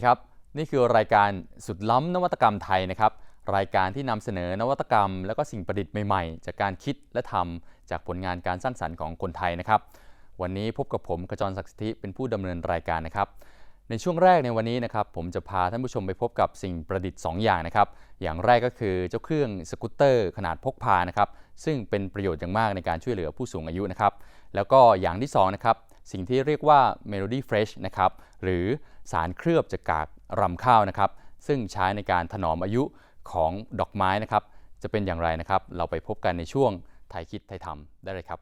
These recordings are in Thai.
ดีครับ นี่คือรายการสุดล้ำนวัตกรรมไทยนะครับ รายการที่นำเสนอนวัตกรรม และก็สิ่งประดิษฐ์ใหม่ๆ จากการคิดและทำจากผลงานการสร้างสรรค์ของคนไทยนะครับ วันนี้พบกับผมกระจรศักดิ์สิทธิเป็นผู้ดำเนินรายการนะครับ ในช่วงแรกในวันนี้นะครับ ผมจะพาท่านผู้ชมไปพบกับสิ่งประดิษฐ์ 2 อย่างนะครับ อย่างแรกก็คือเจ้าเครื่องสกูตเตอร์ขนาดพกพานะครับ ซึ่งเป็นประโยชน์อย่างมากในการช่วยเหลือผู้สูงอายุนะครับ แล้วก็อย่างที่2นะครับ สิ่งที่เรียกว่า Melody Fresh นะครับ หรือ สารเคลือบจากกากรำข้าวนะครับ ซึ่งใช้ในการถนอมอายุของดอกไม้นะครับ จะเป็นอย่างไรนะครับ เราไปพบกันในช่วงไทยคิดไทยทำได้เลยครับ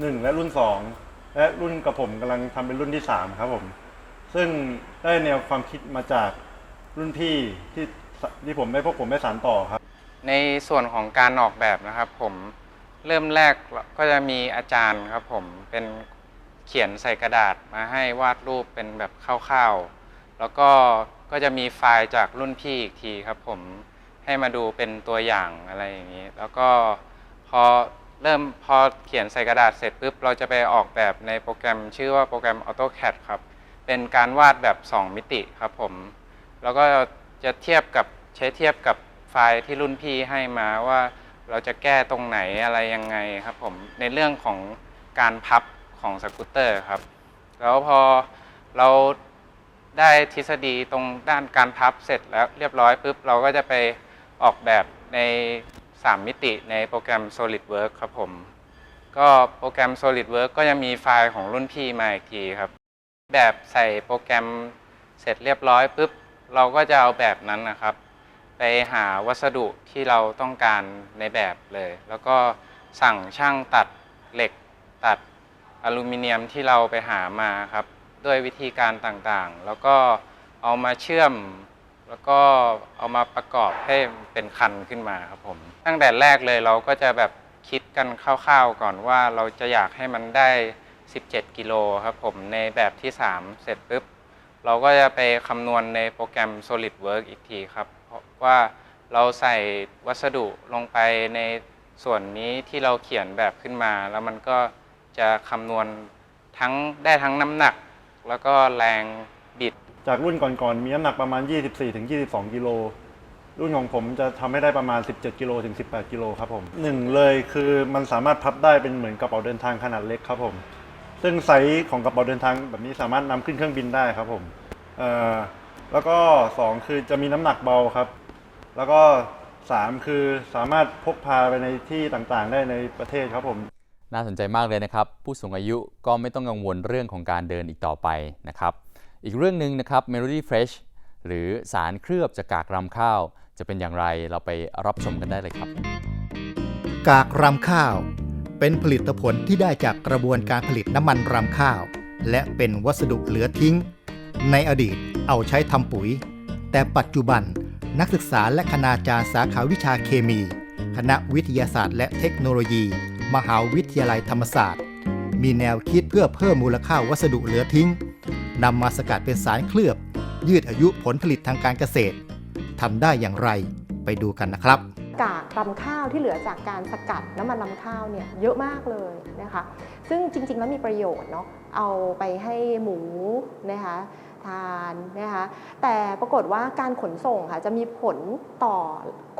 หนึ่งและรุ่นสองและรุ่นกับผมกำลังทำเป็นรุ่นที่สามครับผม ซึ่งได้แนวความคิดมาจากรุ่นพี่ที่ที่ผมได้พวกผมได้สานต่อครับ ในส่วนของการออกแบบนะครับ ผมเริ่มแรกก็จะมีอาจารย์ครับผมเป็นเขียนใส่กระดาษมาให้วาดรูปเป็นแบบคร่าวๆ แล้วก็ก็จะมีไฟล์จากรุ่นพี่อีกทีครับ ผมให้มาดูเป็นตัวอย่างอะไรอย่างนี้ แล้วก็พอ เริ่มพอเขียนใส่กระดาษเสร็จปุ๊บเราจะไปออกแบบในโปรแกรมชื่อว่าโปรแกรม AutoCAD ครับ เป็นการวาดแบบ 2 มิติครับผม แล้วก็จะเทียบกับใช้เทียบกับไฟล์ที่รุ่นพี่ให้มาว่าเราจะแก้ตรงไหนอะไรยังไงครับผมในเรื่องของการพับของสกูตเตอร์ครับ แล้วพอเราได้ทฤษฎีตรงด้านการพับเสร็จแล้วเรียบร้อยปุ๊บเราก็จะไปออกแบบใน 3 มิติในโปรแกรม SolidWorks ครับผม ก็โปรแกรม SolidWorks ก็จะมีไฟล์ของรุ่นพี่มาอีกทีครับ แบบใส่โปรแกรมเสร็จเรียบร้อยปุ๊บ เราก็จะเอาแบบนั้นนะครับ ไปหาวัสดุที่เราต้องการในแบบเลย แล้วก็สั่งช่างตัดเหล็กตัดอลูมิเนียมที่เราไปหามาครับ ด้วยวิธีการต่างๆ แล้วก็เอามาเชื่อม แล้วก็เอามาประกอบให้เป็นคันขึ้นมาครับผม ตั้งแต่แรกเลยเราก็จะแบบคิดกันคร่าวๆก่อนว่าเราจะอยากให้มันได้ 17 กิโลครับผมในแบบที่ 3 เสร็จปุ๊บ เราก็จะไปคำนวณในโปรแกรม Solid Work อีกทีครับ เพราะว่าเราใส่วัสดุลงไปในส่วนนี้ที่เราเขียนแบบขึ้นมา แล้วมันก็จะคำนวณทั้งได้ทั้งน้ำหนัก แล้วก็แรง จากรุ่นก่อนๆมีน้ำหนักประมาณ 24-22 กิโล รุ่นของผมจะทำให้ได้ประมาณ 17 กิโลถึง 18 กิโลครับผมหนึ่งเลยคือมันสามารถพับได้เป็นเหมือนกระเป๋าเดินทางขนาดเล็กครับผม ซึ่งไซส์ของกระเป๋าเดินทางแบบนี้สามารถนำขึ้นเครื่องบินได้ครับผมเอ่อแล้วก็ 2 คือจะมีน้ำหนักเบาครับ แล้วก็ 3 คือสามารถพกพาไปในที่ต่างๆ ได้ในประเทศครับผม น่าสนใจมากเลยนะครับ ผู้สูงอายุก็ไม่ต้องกังวลเรื่องของการเดินอีกต่อไปนะครับ อีกเรื่องหนึ่งนะครับ Melody Fresh หรือสารเคลือบจากกากรำข้าว จะเป็นอย่างไรเราไปรับชมกันได้เลยครับ กากรำข้าว เป็นผลิตผลที่ได้จากกระบวนการผลิตน้ำมันรำข้าว และเป็นวัสดุเหลือทิ้ง ในอดีตเอาใช้ทำปุ๋ย แต่ปัจจุบันนักศึกษาและคณาจารย์สาขาวิชาเคมี คณะวิทยาศาสตร์ และเทคโนโลยี มหาวิทยาลัยธรรมศาสตร์ มีแนวคิดเพื่อเพิ่มมูลค่าวัสดุเหลือทิ้ง นำมาสกัดเป็นสารเคลือบ ยืดอายุผลผลิตทางการเกษตรทำได้อย่างไรไปดูกันนะครับกากรำข้าวที่เหลือจากการสกัดน้ำมันรำข้าวเนี่ยเยอะมากเลยนะคะ ซึ่งจริง ๆ แล้วมีประโยชน์เนาะเอาไปให้หมูนะคะทานนะคะแต่ปรากฏว่าการขนส่งค่ะจะมีผลต่อ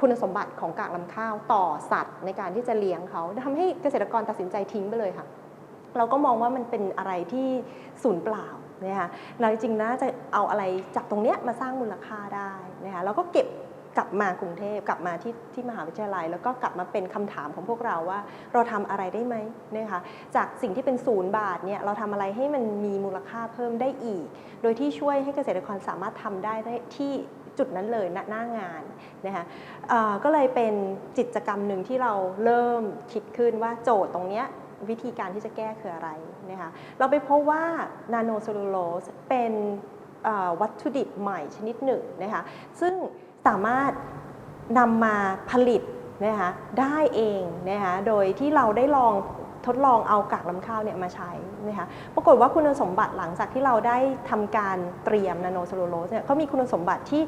คุณสมบัติของกากลำข้าวต่อสัตว์ในการที่จะเลี้ยงเขาทำให้เกษตรกรตัดสินใจทิ้งไปเลยค่ะ เราก็มองว่ามันเป็นอะไรที่สูญเปล่า นะคะเราจริงๆน่าจะเอาอะไรจากตรงเนี้ยมาสร้างมูลค่าได้นะคะแล้วก็เก็บกลับมากรุงเทพกลับมาที่ที่มหาวิทยาลัย แล้วก็กลับมาเป็นคำถามของพวกเราว่า เราทำอะไรได้ไหมนะคะจากสิ่งที่เป็นศูนย์บาทเนี่ยเราทำอะไรให้มันมีมูลค่าเพิ่มได้อีก โดยที่ช่วยให้เกษตรกรสามารถทำได้ได้ที่จุดนั้นเลยณหน้างานนะคะก็เลยเป็นกิจกรรมหนึ่งที่เราเริ่มคิดขึ้นว่าโจทย์ตรงเนี้ย วิธีการที่จะแก้คืออะไรนะคะเราไปพบว่านาโนเซลลูโลสเป็นวัตถุดิบใหม่ชนิดหนึ่งนะคะซึ่งสามารถนำมาผลิตนะคะได้เองนะคะโดยที่เราได้ลอง ทดลองเอากากลำข้าวเนี่ยมาใช้นะคะปรากฏว่าคุณสมบัติหลังจากที่เราได้ทำการเตรียมนาโนเซลลูโลสเนี่ยเขามีคุณสมบัติที่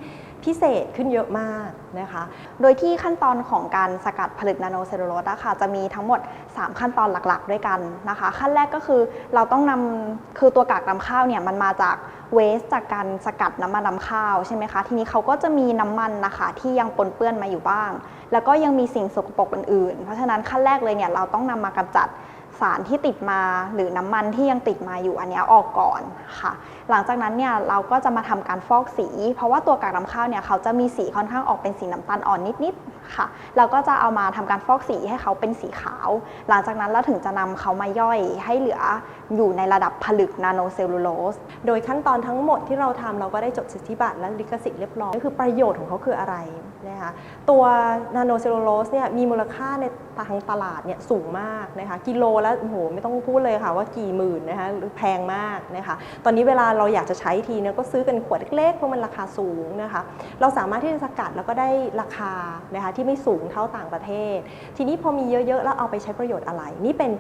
พิเศษขึ้นเยอะมากนะคะ โดยที่ขั้นตอนของการสกัดผลึกนาโนเซลลูโลสอะค่ะจะมีทั้งหมด 3 ขั้นตอนหลักๆ ด้วยกันนะคะ ขั้นแรกก็คือเราต้องนำคือตัวกากลำข้าวเนี่ยมันมาจากเวสจากการสกัดน้ำมันลำข้าวใช่ไหมคะทีนี้เขาก็จะมีน้ำมันนะคะที่ยังปนเปื้อนมาอยู่บ้าง แล้วก็ยังมีสิ่งสกปรกอื่นๆ เพราะฉะนั้นขั้นแรกเลยเนี่ยเราต้องนำมากำจัด สารที่ติดมาหรือน้ำมันที่ยังติดมาอยู่อันนี้ออกก่อนค่ะ หลังจากนั้นเนี่ยเราก็จะมาทำการฟอกสี เพราะว่าตัวกากน้ำข้าวเนี่ยเขาจะมีสีค่อนข้างออกเป็นสีน้ำตาลอ่อนนิดๆค่ะ เราก็จะเอามาทำการฟอกสีให้เขาเป็นสีขาว หลังจากนั้นเราถึงจะนำเขามาย่อยให้เหลืออยู่ในระดับผลึกนาโนเซลลูโลส โดยขั้นตอนทั้งหมดที่เราทำเราก็ได้จดสิทธิบัตรและลิขสิทธิ์เรียบร้อยก็คือประโยชน์ของเขาคืออะไรนะคะตัวนาโนเซลลูโลสเนี่ยมีมูลค่าในทางตลาดเนี่ยสูงมากนะคะกิโลแล้วโอ้โหไม่ต้องพูดเลยค่ะว่ากี่หมื่นนะคะหรือแพงมากนะคะตอนนี้เวลาเราอยากจะใช้ทีเนี่ยก็ซื้อกันขวดเล็กๆเพราะมันราคาสูงนะคะเราสามารถที่จะสกัดแล้วก็ได้ราคานะคะที่ไม่สูงเท่าต่างประเทศ ทีนี้พอมีเยอะๆแล้วเอาไปใช้ประโยชน์อะไร นี่เป็น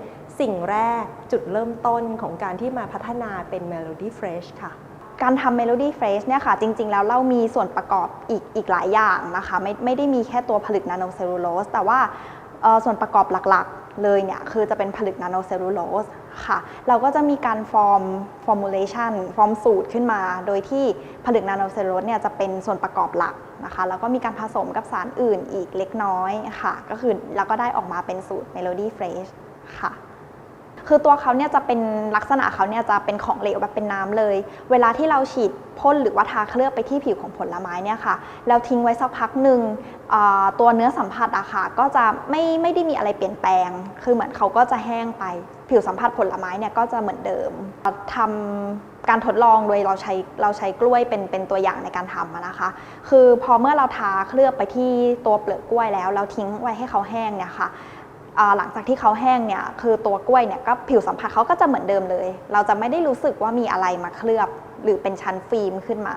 สิ่งแรกจุดเริ่มต้นของการที่มาพัฒนาเป็น Melody Fresh ค่ะการทำ Melody Fresh เนี่ยค่ะจริง ๆ แล้วเรามีส่วนประกอบอีกอีกหลายอย่างนะคะไม่ไม่ได้มีแค่ตัวผลึกนาโนเซลลูโลสแต่ว่า ส่วนประกอบหลักๆ เลยเนี่ย คือจะเป็นผลึกนาโนเซลลูโลสค่ะ เราก็จะมีการฟอร์มฟอร์มูลเลชันฟอร์มสูตรขึ้นมา โดยที่ผลึกนาโนเซลลูโลสเนี่ยจะเป็นส่วนประกอบหลักนะคะ แล้วก็มีการผสมกับสารอื่นอีกเล็กน้อยค่ะ ก็คือเราก็ได้ออกมาเป็นสูตรเมโลดี้เฟรชค่ะ คือตัวเขาเนี่ยจะเป็นลักษณะเขาเนี่ยจะเป็นของเหลวแบบเป็นน้ำเลย เวลาที่เราฉีดพ่นหรือว่าทาเคลือบไปที่ผิวของผลไม้เนี่ยค่ะ แล้วทิ้งไว้สักพักหนึ่งตัวเนื้อสัมผัสอะค่ะก็จะไม่ไม่ได้มีอะไรเปลี่ยนแปลง คือเหมือนเขาก็จะแห้งไป ผิวสัมผัสผลไม้เนี่ยก็จะเหมือนเดิมทำการทดลองโดยเราใช้เราใช้กล้วยเป็นเป็นตัวอย่างในการทำนะคะ คือพอเมื่อเราทาเคลือบไปที่ตัวเปลือกกล้วยแล้ว เราทิ้งไว้ให้เขาแห้งเนี่ยค่ะ หลังจากที่เขาแห้งเนี่ยคือตัวกล้วยเนี่ยก็ผิวสัมผัสเขาก็จะเหมือนเดิมเลย เราจะไม่ได้รู้สึกว่ามีอะไรมาเคลือบ หรือเป็นชั้นฟิล์มขึ้นมา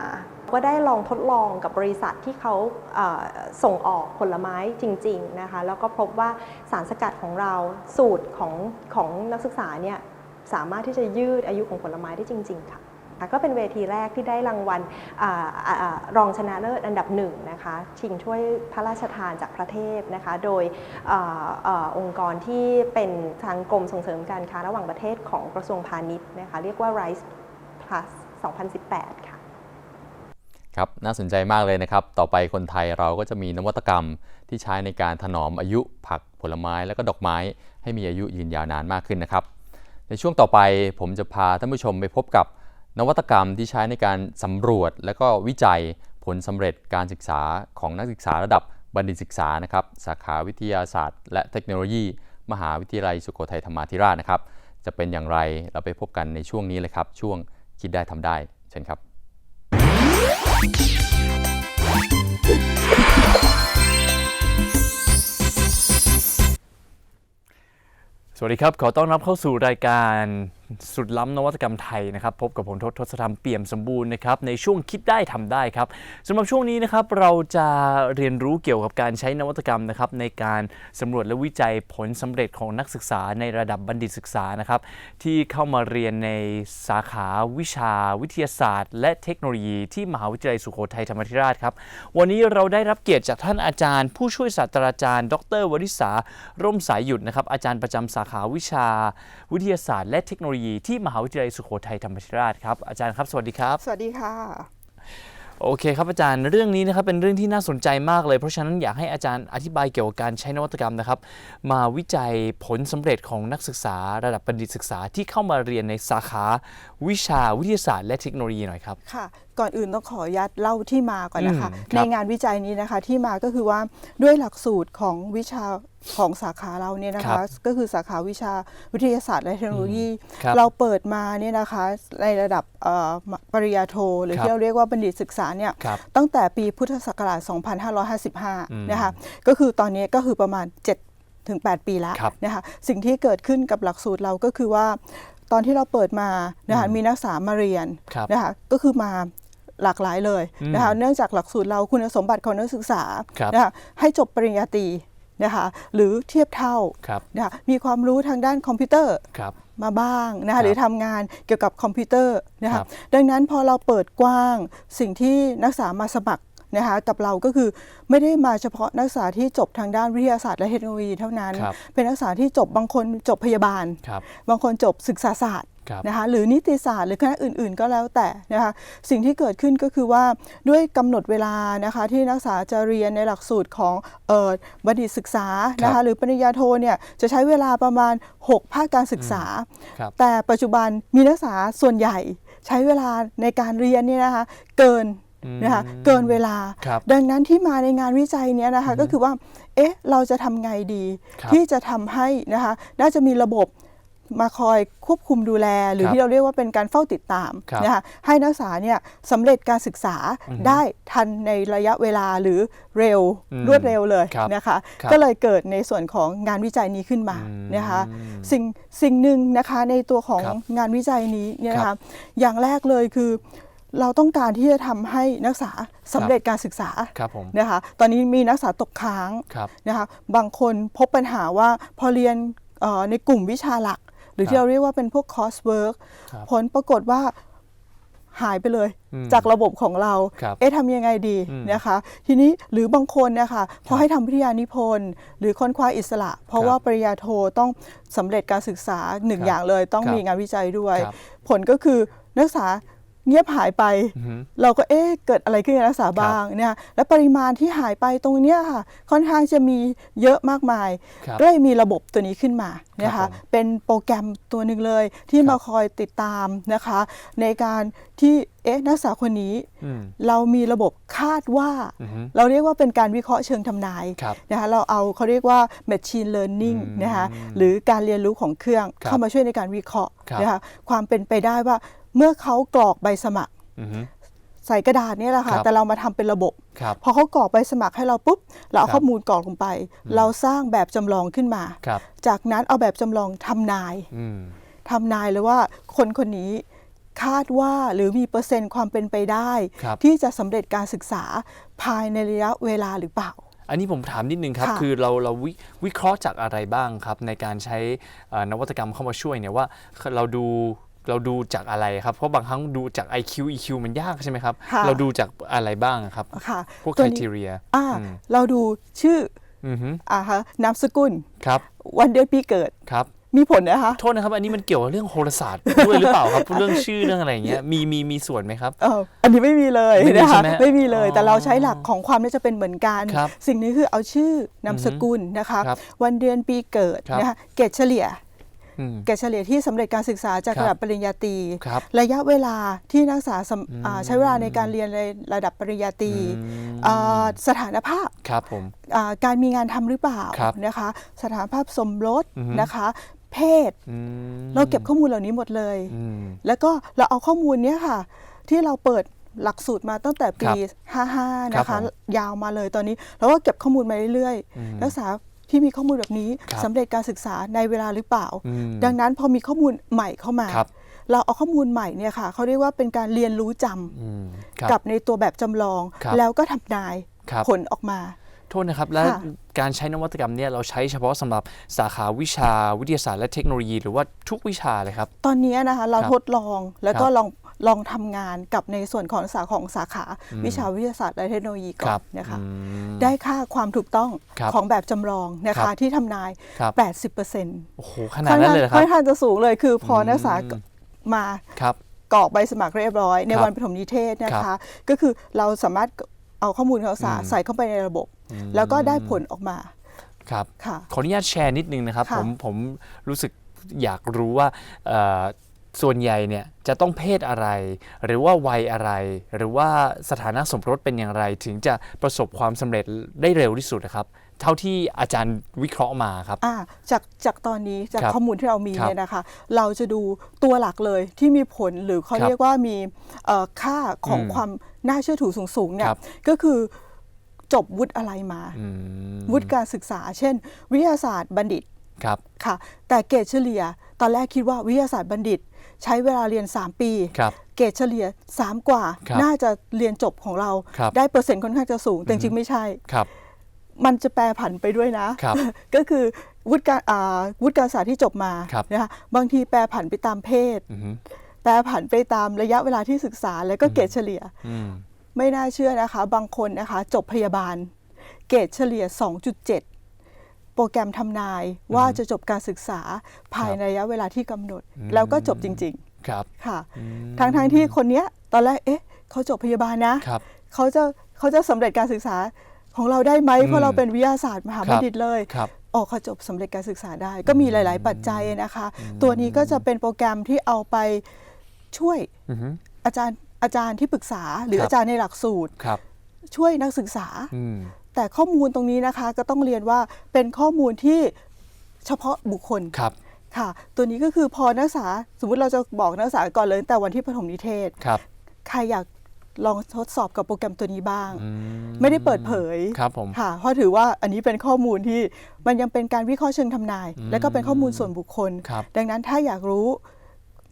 ก็ได้ลองทดลองกับบริษัทที่เขาส่งออกผลไม้จริงๆนะคะแล้วก็พบว่าสารสกัดของเราสูตรของของนักศึกษาเนี่ยสามารถที่จะยืดอายุของผลไม้ได้จริง ๆ ค่ะ ก็เป็นเวทีแรกที่ได้รางวัลรองชนะเลิศอันดับหนึ่งนะคะชิงช่วยพระราชทานจากพระเทพนะคะโดยออองค์กรที่เป็นทางกรมส่งเสริมการค้าระหว่างประเทศของกระทรวงพาณิชย์นะคะเรียกว่า Rice Plus 2018 ค่ะครับน่าสนใจมากเลยนะครับ ต่อไปคนไทยเราก็จะมีนวัตกรรมที่ใช้ในการถนอมอายุผักผลไม้และก็ดอกไม้ ให้มีอายุยืนยาวนานมากขึ้นนะครับ ในช่วงต่อไปผมจะพาท่านผู้ชมไปพบกับ นวัตกรรมที่ใช้ในการสำรวจ และก็วิจัยผลสำเร็จการศึกษาของนักศึกษาระดับบัณฑิตศึกษานะครับสาขาวิทยาศาสตร์ และเทคโนโลยี มหาวิทยาลัยสุโขทัยธรรมาธิราชนะครับจะเป็นอย่างไรเราไปพบกันในช่วงนี้เลยครับ ช่วงคิดได้ทำได้เชิญครับ สวัสดีครับ ขอต้อนรับเข้าสู่รายการ สุดล้ำนวัตกรรมไทยนะครับ พบกับผมทศทศธรรมเปี่ยมสมบูรณ์นะครับในช่วงคิดได้ทำได้ครับสำหรับช่วงนี้นะครับเราจะเรียนรู้เกี่ยวกับการใช้นวัตกรรมนะครับในการสำรวจและวิจัยผลสำเร็จของนักศึกษาในระดับบัณฑิตศึกษานะครับ ที่เข้ามาเรียนในสาขาวิชา วิทยาศาสตร์ และเทคโนโลยีที่มหาวิทยาลัยสุโขทัยธรรมธิราชครับวันนี้เราได้รับเกียรติจากท่านอาจารย์ ผู้ช่วยศาสตราจารย์ ดรวริษาร่มสายหยุดนะครับอาจารย์ประจำสาขาวิชา วิทยาศาสตร์ และเทคโนโลยียีที่มหาวิทยาลัยสุโขทัยธรรมราชครับอาจารย์ครับสวัสดีครับ สวัสดีค่ะ โอเคครับอาจารย์เรื่องนี้นะครับเป็นเรื่องที่น่าสนใจมากเลย เพราะฉะนั้นอยากให้อาจารย์อธิบายเกี่ยวกับการใช้นวัตกรรมนะครับ มาวิจัยผลสำเร็จของนักศึกษาระดับบัณฑิตศึกษาที่เข้ามาเรียนในสาขาวิชาวิทยาศาสตร์และเทคโนโลยีหน่อยครับค่ะก่อนอื่นต้องขออนุญาตเล่าที่มาก่อนนะคะ อืมครับในงานวิจัยนี้นะคะที่มาก็คือว่าด้วยหลักสูตรของวิชาของสาขาเราเนี่ยนะคะก็คือสาขาวิชาวิทยาศาสตร์และเทคโนโลยี ครับ เราเปิดมาเนี่ยนะคะในระดับเอ่อปริญญาโท หรือครับที่เราเรียกว่าบัณฑิตศึกษาเนี่ย ครับ ตั้งแต่ปีพุทธศักราช อืม2555 นะคะ ก็คือตอนนี้ก็คือประมาณ 7 ถึง 8 ปีแล้วครับนะคะ สิ่งที่เกิดขึ้นกับหลักสูตรเราก็คือว่า ตอนที่เราเปิดมานะคะอืมมีนักศึกษามาเรียนครับนะคะ ก็คือมา หลากหลายเลยอืมนะคะเนื่องจากหลักสูตรเราคุณสมบัติของนักศึกษาครับนะคะให้จบปริญญาตรีนะคะหรือเทียบเท่าครับนะคะมีความรู้ทางด้านคอมพิวเตอร์ครับมาบ้างนะครัคะบหรือทำงานเกี่ยวกับคอมพิวเตอร์นะครัคะบดังนั้นพอเราเปิดกว้างสิ่งที่นักศึกษามาสมัครนะคะกับเราก็คือไม่ได้มาเฉพาะนักศึกษาที่จบทางด้านวิทยาศาสตร์และเทคโนโลยีเท่านั้นครับเป็นนักศึกษาที่จบบางคนจบพยาบาลครับบางคนจบศึกษาศาสตร์ครับ นะคะหรือนิติศาสตร์หรือคณะอื่น ๆ ก็แล้วแต่นะคะสิ่งที่เกิดขึ้นก็คือว่าด้วยกำหนดเวลานะคะที่นักศึกษาจะเรียนในหลักสูตรของเออบัณฑิตศึกษานะครัคะบหรือปริญญาโทเนี่ยจะใช้เวลาประมาณ 6 ภาคการศึกษาครับแต่ปัจจุบันมีนักศึกษาส่วนใหญ่ใช้เวลาในการเรียนเนี่ยนะคะเกินนะคะอืมเกินเวลาครับดังนั้นที่มาในงานวิจัยเนี้ยนะคะก็คือว่า เอ๊ะ เราจะทำไงดีครับที่จะทำให้นะคะ น่าจะมีระบบ มาคอยควบคุมดูแล หรือครับที่เราเรียกว่าเป็นการเฝ้าติดตามครับนะคะให้นักศึกษาเนี่ยสำเร็จการศึกษาอือฮึได้ทันในระยะเวลาหรือเร็วอืมรวดเร็วเลยครับนะคะ ครับก็เลยเกิดในส่วนของงานวิจัยนี้ขึ้นมาอืมนะคะสิ่งสิ่งหนึ่งนะคะในตัวของครับงานวิจัยนี้เนี่ยนะครัคะบอย่างแรกเลยคือ เราต้องการที่จะทำให้นักศึกษาสำเร็จการศึกษาครับผม นะคะตอนนี้มีนักศึกษาตกค้าง ครับ นะคะบางคนพบปัญหาว่าพอเรียนเอ่อในกลุ่มวิชาหลัก หรือครับที่เราเรียกว่าเป็นพวกคอร์สเวิร์กครับผลปรากฏว่าหายไปเลยอืมจากระบบของเราครับเอ๊ะทำยังไงดีอืมนะคะ ทีนี้หรือบางคนนะคะพอให้ทำวิทยานิพนธ์ หรือค้นคว้าอิสระ เพราะครับว่าปริญญาโทต้องสำเร็จการศึกษาหนึ่งครับอย่างเลย ต้องครับมีงานวิจัยด้วยครับผลก็คือนักศึกษา เงียบหายไปอือฮึเราก็เอ๊ะเกิดอะไรขึ้นกับนักศึกษาบ้างเนี่ยและปริมาณที่หายไปตรงเนี้ยค่ะ ค่อนข้างจะมีเยอะมากมายครับก็เลยมีระบบตัวนี้ขึ้นมานะครัคะบผมเป็นโปรแกรมตัวหนึ่งเลยที่ครับมาคอยติดตามนะคะ ในการที่เอ๊ะนักศึกษาคนนี้อืมเรามีระบบคาดว่าอือฮึเราเรียกว่าเป็นการวิเคราะห์เชิงทำนายครับนะคะเราเอาเขาเรียกว่า machine learning อืมนะคะหรือการเรียนรู้ของเครื่องครับเข้ามาช่วยในการวิเคราะห์ครับนะคะความเป็นไปได้ว่า เมื่อเขากรอกใบสมัครอือฮึ ใส่กระดาษเนี่ยแหละค่ะ ครับ แต่เรามาทำเป็นระบบ ครับ พอเขากรอกใบสมัครให้เราปุ๊บ เราเอาครับ ข้อมูลกรอกลงไป เราสร้างแบบจำลองขึ้นมา ครับ จากนั้นเอาแบบจำลองทำนายอืม ทำนายเลยว่าคนคนนี้คาดว่าหรือมีเปอร์เซ็นต์ความเป็นไปได้ ครับ ที่จะสำเร็จการศึกษาภายในระยะเวลาหรือเปล่า อันนี้ผมถามนิดนึงครับ ค่ะ คือเราเราวิวิเคราะห์จากอะไรบ้างครับ ในการใช้เอ่อนวัตกรรมเข้ามาช่วยเนี่ยว่า เราดู เราดูจากอะไรครับ เพราะบางครั้งดูจาก IQ EQ มันยากใช่ไหมครับ ค่ะเราดูจากอะไรบ้างครับ ค่ะพวก ตัคุณนี้ทีเรียอ่าเราดูชื่ออือฮึอ่าฮะนามสกุล ครับวันเดือนปีเกิดครับ มีผลนะคะโทษนะครับ อันนี้มันเกี่ยวกับเรื่องโหราศาสตร์ด้วยหรือเปล่าครับ เรื่องชื่อเรื่องอะไรอย่างเงี้ยมีมีมีส่วนไหมครับ เอออันนี้ไม่มีเลยไม่มีนะคะใช่ไหมไม่มีเลยอ๋อแต่เราใช้หลักของความน่าจะเป็นเหมือนกัน ครับสิ่งนี้คือเอาชื่อนามสกุลนะคะ ครับวันเดือนปีเกิดครับ นะคะเกรดเฉลี่ย อืมเกรดเฉลี่ยที่สำเร็จการศึกษาจากครับระดับปริญญาตรีครับระยะเวลาที่นักศึกษาสำอืมอ่าใช้เวลาในการเรียนในระดับปริญญาตรีอืมอ่าสถานภาพครับผมอ่าการมีงานทำหรือเปล่าครับนะคะ สถานภาพสมรสอือฮึนะคะเพศอืมเราเก็บข้อมูลเหล่านี้หมดเลยอืมแล้วก็เราเอาข้อมูลเนี้ยค่ะ ที่เราเปิดหลักสูตรมาตั้งแต่ปีครับ55 นะครัคะบผมยาวมาเลยตอนนี้ เราก็เก็บข้อมูลมาเรื่อยอืมๆนักศึกษา ที่มีข้อมูลแบบนี้ครับสำเร็จการศึกษาในเวลาหรือเปล่าอืมดังนั้นพอมีข้อมูลใหม่เข้ามาครับเราเอาข้อมูลใหม่เนี่ยค่ะเขาเรียกว่าเป็นการเรียนรู้จำอืมครับกับในตัวแบบจำลองครับแล้วก็ทำนายครับผลออกมาโทษนะครับ และค่ะการใช้นวัตกรรมเนี่ยเราใช้เฉพาะสำหรับสาขาวิชาวิทยาศาสตร์และเทคโนโลยี หรือว่าทุกวิชาเลยครับ ตอนนี้นะคะเราครับทดลองแล้วก็ครับลอง ลองทำงานกับในส่วนของสาของสาขาอืมวิชาวิทยาศาสตร์และเทคโนโลยีก่คอรันบนะคะอืมได้ค่าความถูกต้องครับของแบบจำลองนะครัคะบที่ทำนายครับ80%โอ้โหขนาดนั้นเลยเหรอคค่รัอบนข้างจะสูงเลยคือพออืมนักศึกษามาครับกรอกใบสมัครเรียบร้อย ในครับวันปฐมนิเทศนะครัคะบก็คือเราสามารถเอาข้อมูลข่าวสารอืมใส่เข้าไปในระบบอืมแล้วก็ได้ผลออกมาครับค่ะขออนุญาตแชร์นิดนึงนะครับค่ะผมผมรู้สึกอยากรู้ว่าเอ่อ ส่วนใหญ่เนี่ยจะต้องเพศอะไร หรือว่าวัยอะไร หรือว่าสถานะสมรสเป็นอย่างไร ถึงจะประสบความสำเร็จได้เร็วที่สุดนะครับ เท่าที่อาจารย์วิเคราะห์มาครับอ่าจากจากตอนนี้จากครับข้อมูลที่เรามีครับเนี่ยนะคะ เราจะดูตัวหลักเลยที่มีผลหรือเขาครับเรียกว่ามีเอ่อค่าของอืมความน่าเชื่อถือสูงๆเนี่คยรับก็คือจบวุฒิอะไรมาอืมวุฒิการศึกษา เช่น วิทยาศาสตร์บัณฑิตครับค่ะ แต่เกรดเฉลี่ย ตอนแรกคิดว่าวิทยาศาสตร์บัณฑิต ใช้เวลาเรียน 3 ปี ครับเกรดเฉลี่ย 3 กว่า ครับน่าจะเรียนจบของเรา ครับ ได้เปอร์เซ็นต์ค่อนข้างจะสูง แต่จริงๆไม่ใช่ ครับ มันจะแปรผันไปด้วยนะ ครับก็คือวุฒิการอ่าวุฒิการศึกษาที่จบมาครับ นะคะบางทีแปรผันไปตามเพศ อือฮึแปรผันไปตามระยะเวลาที่ศึกษา แล้วก็เกรดเฉลี่ย อืม ไม่น่าเชื่อนะคะ บางคนนะคะ จบพยาบาล เกรดเฉลี่ย 2.7 โปรแกรมทำนายว่าจะจบการศึกษาภายในระยะเวลาที่กำหนดอืมแล้วก็จบจริงครับๆค่ะอืมทั้งทั้งๆที่คนเนี้ยตอนแรกเอ๊ะเขาจบพยาบาลนะครับเขาจะเขาจะสำเร็จการศึกษาของเราได้ไหมอืมเพราะเราเป็นวิทยาศาสตร์มหาบัณฑิตเลยครับออกเขาจบสำเร็จการศึกษาได้ ก็มีหลาย ๆ ปัจจัยนะคะ ตัวนี้ก็จะเป็นโปรแกรมที่เอาไปช่วยอือฮึอาจารย์อาจารย์ที่ปรึกษา หรือครับอาจารย์ในหลักสูตรครับช่วยนักศึกษาอืม แต่ข้อมูลตรงนี้นะคะก็ต้องเรียนว่าเป็นข้อมูลที่เฉพาะบุคคลครับค่ะ ตัวนี้ก็คือพอนักศึกษาสมมุติเราจะบอกนักศึกษาก่อนเลยตั้งแต่วันที่ปฐมนิเทศครับใครอยากลองทดสอบกับโปรแกรมตัวนี้บ้างอืไม่ได้เปิดเผยครับผมค่ะเพราะถือว่าอันนี้เป็นข้อมูลที่มันยังเป็นการวิเคราะห์เชิงทำนายอืมและก็เป็นข้อมูลส่วนบุคคลครับดังนั้นถ้าอยากรู้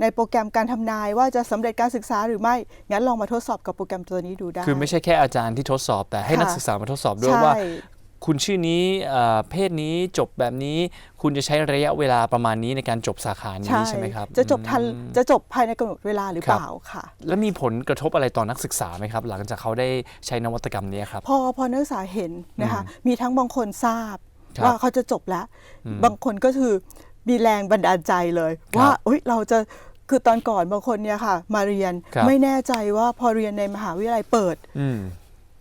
ในโปรแกรมการทำนายว่าจะสำเร็จการศึกษาหรือไม่ งั้นลองมาทดสอบกับโปรแกรมตัวนี้ดูได้ คือไม่ใช่แค่อาจารย์ที่ทดสอบ แต่ให้ค่ะนักศึกษามาทดสอบด้วยใช่ว่าคุณชื่อนี้เอ่อเพศนี้จบแบบนี้ คุณจะใช้ระยะเวลาประมาณนี้ในการจบสาขานี้ใช่ไหมครับจะจบทันอืม จะจบภายในกำหนดเวลาหรือครับ เปล่าค่ะ แล้วมีผลกระทบอะไรต่อนักศึกษาไหมครับ หลังจากเขาได้ใช้นวัตกรรมนี้ครับ พอพอนักศึกษาเห็นนะคะมีทั้งบางคนทราบครับว่าเขาจะจบแล้วอืมบางคนก็คือมีแรงบันดาลใจเลยครับว่าเอ้ยเราจะ คือตอนก่อนบางคนเนี่ยค่ะ มาเรียนครับ ไม่แน่ใจว่าพอเรียนในมหาวิทยาลัยเปิด อืม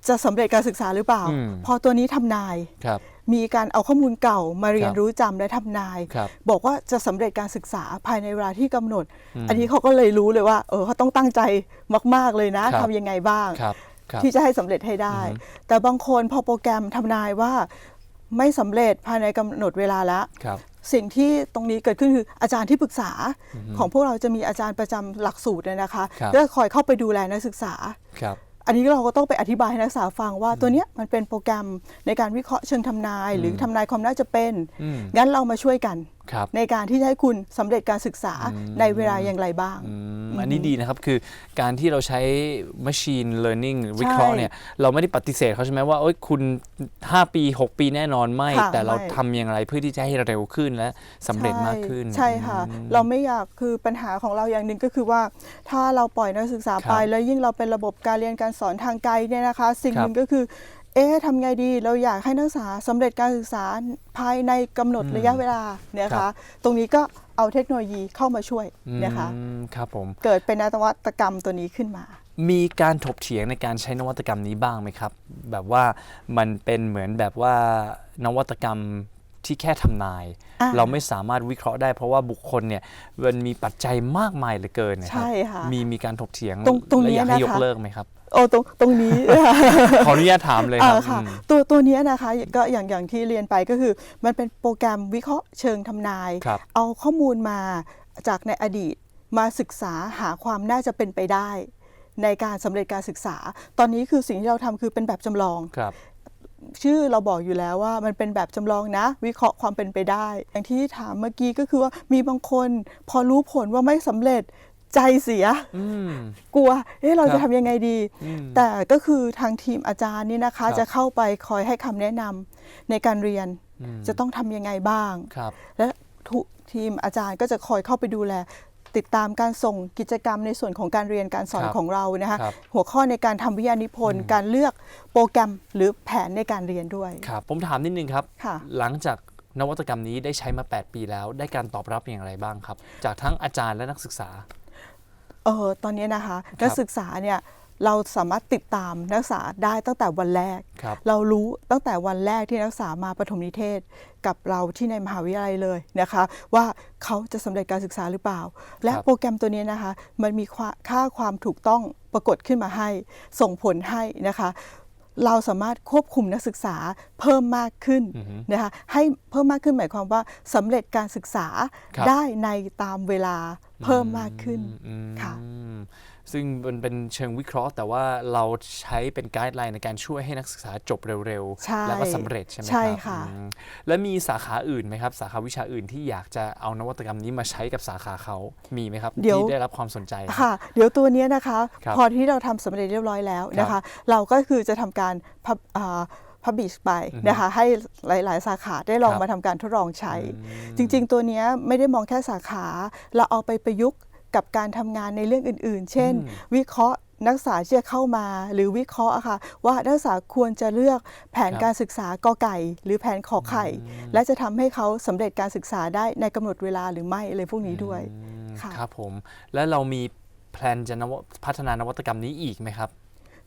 จะสำเร็จการศึกษาหรือเปล่า อืม พอตัวนี้ทำนาย ครับ มีการเอาข้อมูลเก่ามาเรียนครับรู้จำและทำนาย ครับ บอกว่าจะสำเร็จการศึกษาภายในเวลาที่กำหนด อืมอันนี้เขาก็เลยรู้เลยว่า เออเขาต้องตั้งใจมาก ๆเลยนะครับ ทำยังไงบ้าง ครับ ครับ ที่จะให้สำเร็จให้ได้อือฮึแต่บางคนพอโปรแกรมทำนายว่า ไม่สำเร็จภายในกำหนดเวลาแล้วครับสิ่งที่ตรงนี้เกิดขึ้นคืออาจารย์ที่ปรึกษาของพวกเราจะมีอาจารย์ประจำหลักสูตรเนี่ยนะคะครับก็คอยเข้าไปดูแลนักศึกษาครับอันนี้เราก็ต้องไปอธิบายให้นักศึกษาฟังว่าตัวเนี้ยมันเป็นโปรแกรมในการวิเคราะห์เชิงทำนาย หรือทำนายความน่าจะเป็นอืมงั้นเรามาช่วยกันครับ ในการที่จะให้คุณสำเร็จการศึกษาในเวลาอย่างไรบ้างอืมอันนี้ดีนะครับ คือการที่เราใช้ machine learning วิเคราะห์เนี่ยเราไม่ได้ปฏิเสธเขาใช่ไหมว่าเอ้ยคุณ 5 ปี 6 ปีแน่นอนไม่ค่ะแต่เราไม่ทำอย่างไรเพื่อที่จะให้เร็วขึ้นและสำเร็จมากขึ้น ใช่ค่ะ เราไม่อยากคือปัญหาของเราอย่างหนึ่งก็คือว่า ถ้าเราปล่อยนักศึกษาครับไปแล้วยิ่งเราเป็นระบบการเรียนการสอนทางไกลเนี่ยนะคะ สิ่งครับหนึ่งก็คือ เอ๊ะทำไงดีเราอยากให้นักศึกษาสำเร็จการศึกษาภายในกำหนดอืมระยะเวลาเนี่ยครัคะบ ตรงนี้ก็เอาเทคโนโลยีเข้ามาช่วยนะคะ อืมครับผม เกิดเป็นนวัตกรรมตัวนี้ขึ้นมา มีการถกเถียงในการใช้นวัตกรรมนี้บ้างไหมครับ แบบว่ามันเป็นเหมือนแบบว่านวัตกรรมที่แค่ทำนาย อ่าเราไม่สามารถวิเคราะห์ได้เพราะว่าบุคคลเนี่ยมันมีปัจจัยมากมายเหลือเกินนะครัใช่ค่ะมีมีการถกเถียงตรงตรงนี้และอยากให้นะคะยกเลิกไหมครับ โอ้ตรงตรงนี้ ขออนุญาตถามเลยครับอ่าค่ะอืม ตัวตัวเนี้ยนะคะก็อย่างอย่างที่เรียนไปก็คือ มันเป็นโปรแกรมวิเคราะห์เชิงทำนาย ครับ เอาข้อมูลมาจากในอดีตมาศึกษาหาความน่าจะเป็นไปได้ ในการสำเร็จการศึกษา ตอนนี้คือสิ่งที่เราทำคือเป็นแบบจำลอง ครับ ชื่อเราบอกอยู่แล้วว่ามันเป็นแบบจำลองนะ วิเคราะห์ความเป็นไปได้ อย่างที่ถามเมื่อกี้ก็คือว่ามีบางคนพอรู้ผลว่าไม่สำเร็จ ใจเสียอืมกลัวเอ๊ะเราครัจะบทำยังไงดีอืมแต่ก็คือทางทีมอาจารย์นี่นะคะครับจะเข้าไปคอยให้คำแนะนำในการเรียนอืมจะต้องทำยังไงบ้างครับและทุกทีมอาจารย์ก็จะคอยเข้าไปดูแล ติดตามการส่งกิจกรรมในส่วนของการเรียนการสอนครับของเรานะคะครับหัวข้อในการทำวิทยานิพนธ์อืมการเลือกโปรแกรมหรือแผนในการเรียนด้วยครับผมถามนิดนึงครับค่ะหลังจากนวัตกรรมนี้ได้ใช้มา 8 ปีแล้ว ได้การตอบรับอย่างไรบ้างครับ จากทั้งอาจารย์และนักศึกษา เออตอนนี้นะคะครับนักศึกษาเนี่ยเราสามารถติดตามนักศึกษาได้ตั้งแต่วันแรกครับเรารู้ตั้งแต่วันแรกที่นักศึกษามาปฐมนิเทศกับเราที่ในมหาวิทยาลัยเลยนะคะ ว่าเขาจะสำเร็จการศึกษาหรือเปล่า และครับโปรแกรมตัวนี้นะคะ มันมีค่าค่าความถูกต้องปรากฏขึ้นมาให้ ส่งผลให้นะคะ เราสามารถควบคุมนักศึกษาเพิ่มมากขึ้นอือฮึนะคะให้เพิ่มมากขึ้นหมายความว่าสำเร็จการศึกษาครับได้ในตามเวลาเพิ่มมากขึ้นอืมค่ะ ซึ่งมันเป็นเชิงวิเคราะห์ แต่ว่าเราใช้เป็นไกด์ไลน์ในการช่วยให้นักศึกษาจบเร็วใช่ๆ แล้วก็สำเร็จใช่ไหมครับใช่ค่ะ อืมและมีสาขาอื่นไหมครับ สาขาวิชาอื่นที่อยากจะเอานวัตกรรมนี้มาใช้กับสาขาเขามีไหมครับเดี๋ยว ที่ได้รับความสนใจ ค่ะ เดี๋ยวตัวเนี้ยนะคะ ครับพอที่เราทำสำเร็จเรียบร้อยแล้วนะครัคะ บเราก็คือจะทำการพับพับบิชไปอือฮึนะคะ ให้หลาย ๆ สาขาได้ลองครับ มาทำการทดลองใช้อืมจริง ๆ ตัวเนี้ยไม่ได้มองแค่สาขา เราเอาไปประยุกต์ กับการทำงานในเรื่องอื่น ๆ เช่นอืมวิเคราะห์นักศึกษาที่จะเข้ามาหรือวิเคราะห์อะค่ะว่านักศึกษาควรจะเลือกแผนครับการศึกษากอไก่ หรือแผนขอไข่อืมและจะทำให้เขาสำเร็จการศึกษาได้ในกำหนดเวลาหรือไม่อะไรพวกนี้ด้วยอืมค่ะครับผม และเรามีแพลนจะนวพัฒนานวัตกรรมนี้อีกไหมครับ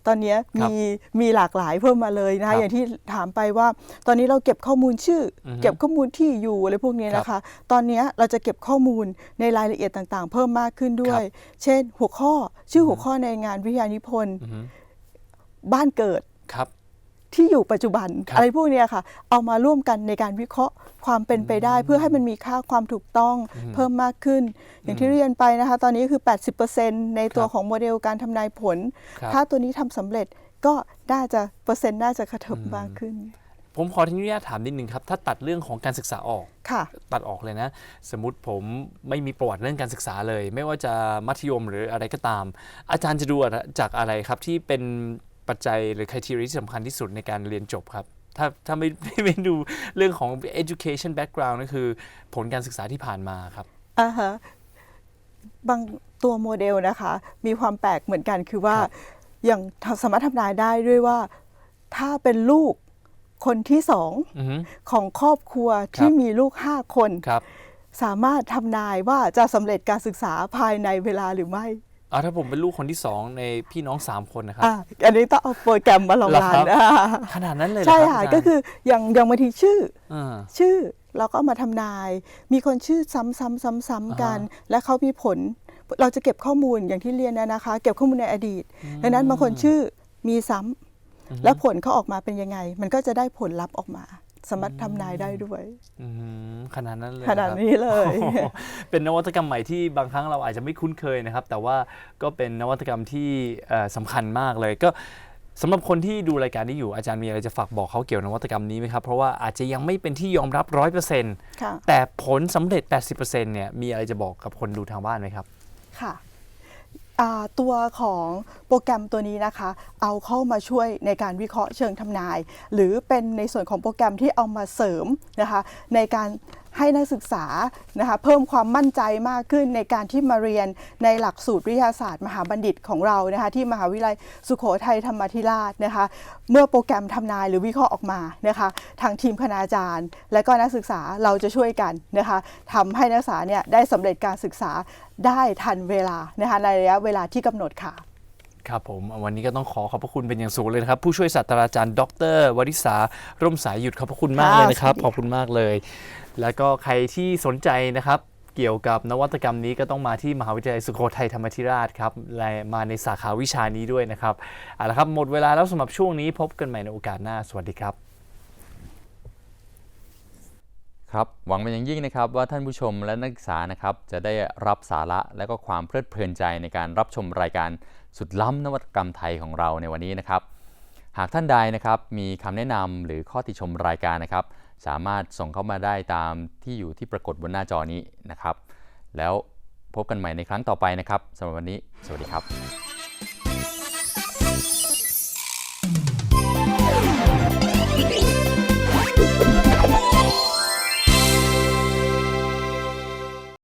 ตอนเนี้ยครับมีมีหลากหลายเพิ่มมาเลยนะครัคะบอย่างที่ถามไปว่า ตอนนี้เราเก็บข้อมูลชื่อออฮึเก็บข้อมูลที่อยู่อะไรพวกนี้นะคะ ตอนเนี้ยเราจะเก็บข้อมูลในรายละเอียดต่างๆ เพิ่มมากขึ้นด้วย เช่น หัวข้อชื่อหัวข้อในงานวิทยานิพนธ์อือฮึบ้านเกิดครับ ที่อยู่ปัจจุบัน ครับ อะไรพวกเนี้ยค่ะ เอามาร่วมกันในการวิเคราะห์ความเป็นไปได้ เพื่อให้มันมีค่าความถูกต้องเพิ่มมากขึ้น อย่างที่เรียนไปนะคะ ตอนนี้คือ 80%ในตัวครับของโมเดลการทำนายผล ครับ ถ้าตัวนี้ทำสำเร็จก็น่าจะเปอร์เซ็นต์น่าจะกระเถิบมากขึ้นผมขออนุญาตถามนิดนึงครับ ถ้าตัดเรื่องของการศึกษาออก ค่ะ ตัดออกเลยนะ สมมติผมไม่มีประวัติเรื่องการศึกษาเลย ไม่ว่าจะมัธยมหรืออะไรก็ตาม อาจารย์จะดูอะไรจากอะไรครับที่เป็น ปัจจัยหรือ criteria ที่สำคัญที่สุดในการเรียนจบครับ ถ้าถ้าไม่ไม่ไม่ดูเรื่องของ education background ก็คือผลการศึกษาที่ผ่านมาครับอ่าฮะบางตัวโมเดลนะคะ มีความแปลกเหมือนกันคือว่าครับอย่างสามารถทำนายได้ด้วยว่าถ้าเป็นลูกคนที่สองอือฮึ ของครอบครัวที่มีลูกห้าคน ครับ สามารถทำนายว่าจะสำเร็จการศึกษาภายในเวลาหรือไม่เอาถ้าผมเป็นลูกคนที่สองในพี่น้อง3คนนะครับ อะอันนี้ต้องเอาโปรแกรมมาลองเหรอรัครันบอ่าขนาดนั้นเลยเหรอใช่รับค่ะาจารย์ก็คืออย่างอย่างบางทีชื่ออ่าชื่อเราก็เอามาทำนาย มีคนชื่อซ้ำๆๆๆกันอ่าฮะและเขามีผล เราจะเก็บข้อมูลอย่างที่เรียนนะนะคะ เก็บข้อมูลในอดีตดังนั้นบางคนชื่อมีซ้ำแล้วผลเขาออกมาเป็นยังไง มันก็จะได้ผลลัพธ์ออกมา สามารถทำนายได้ด้วยอืมขนาดนั้นเลยขนาดะครับนี้เลยโอ้โหเป็นนวัตกรรมใหม่ที่บางครั้งเราอาจจะไม่คุ้นเคยนะครับ แต่ว่าก็เป็นนวัตกรรมที่เอ่อสำคัญมากเลยก็สำหรับคนที่ดูรายการนี้อยู่อาจารย์มีอะไรจะฝากบอกเขาเกี่ยวนวัตกรรมนี้ไหมครับ เพราะว่าอาจจะยังไม่เป็นที่ยอมรับ 100%ค่ะแต่ผลสำเร็จ 80%เนี่ยมีอะไรจะบอกกับคนดูทางบ้านไหมครับ ค่ะอ่าตัวของโปรแกรมตัวนี้นะคะ เอาเข้ามาช่วยในการวิเคราะห์เชิงทำนาย หรือเป็นในส่วนของโปรแกรมที่เอามาเสริมนะคะในการให้นักศึกษานะคะเพิ่มความมั่นใจมากขึ้นในการที่มาเรียนในหลักสูตรวิทยาศาสตร์ มหาบัณฑิตของเรานะคะที่มหาวิทยาลัยสุโขทัยธรรมธิราชนะคะเมื่อโปรแกรมทำนายหรือวิเคราะห์ออกมานะคะทางทีมคณาจารย์ และก็นักศึกษาเราจะช่วยกันนะคะทำให้นักศึกษาเนี่ยได้สำเร็จการศึกษาได้ทันเวลานะคะในระยะเวลาที่กำหนดค่ะ ครับผม วันนี้ก็ต้องขอขอบพระคุณเป็นอย่างสูงเลยนะครับ ผู้ช่วยศาสตราจารย์ ดร วริษาร่มสายหยุดขอบพระคุณมากค่ะเลยนะครับสวัสดีขอบคุณมากเลย แล้วก็ใครที่สนใจนะครับเกี่ยวกับนวัตกรรมนี้ก็ต้องมาที่มหาวิทยาลัยสุโขทัยธรรมาธิราชครับและมาในสาขาวิชานี้ด้วยนะครับเอาละครับหมดเวลาแล้วสำหรับช่วงนี้พบกันใหม่ในโอกาสหน้า สวัสดีครับ ครับหวังเป็นอย่างยิ่งนะครับว่าท่านผู้ชมและนักศึกษานะครับจะได้รับสาระและก็ความเพลิดเพลินใจในการรับชมรายการสุดล้ำนวัตกรรมไทยของเราในวันนี้นะครับ หากท่านใดนะครับมีคำแนะนำหรือข้อติชมรายการนะครับ สามารถส่งเข้ามาได้ตามที่อยู่ที่ปรากฏบนหน้าจอนี้นะครับ แล้วพบกันใหม่ในครั้งต่อไปนะครับสำหรับวันนี้ สวัสดีครับ